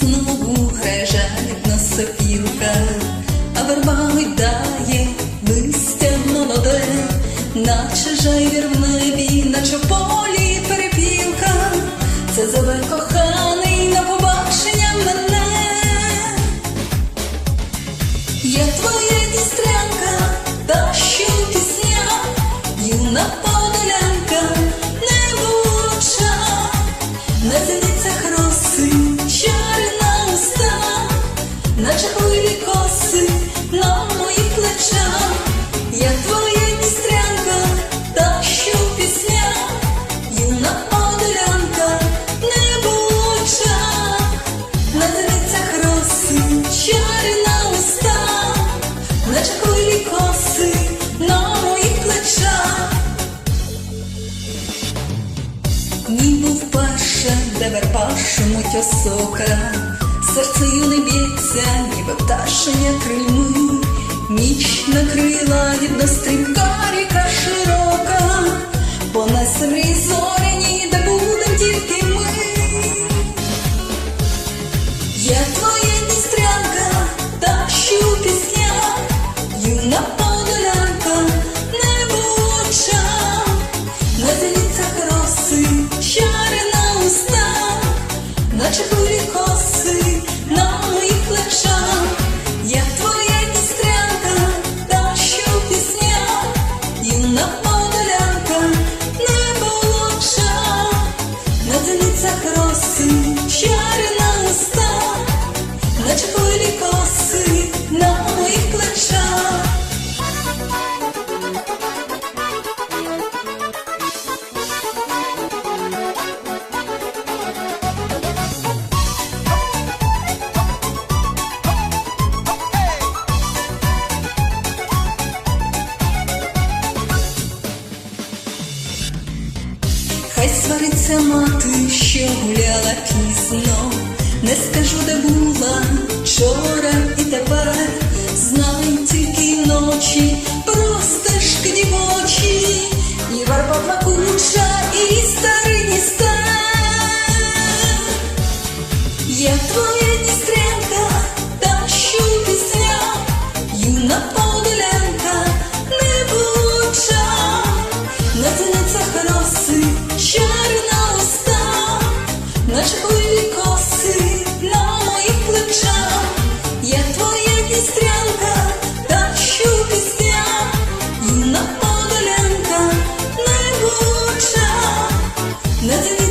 Знову грежать на сопілка, а верба гойдає листя молоде, наче жайвір в небі, наче полі перепілка, це зове коханий на побачення мене. Я твоя дістрянка, та ще пісня юна. Роси, чари наче хвилі коси на моїх плечах. Ніби вперше, де верпашу муть осока, серце юне б'ється, ніби пташеня крильми, ніч накрила від стрімка ріка широка, свариться мати, що гуляла пізно, не скажу, де була вчора і тепер. Знаю тільки стежки Let's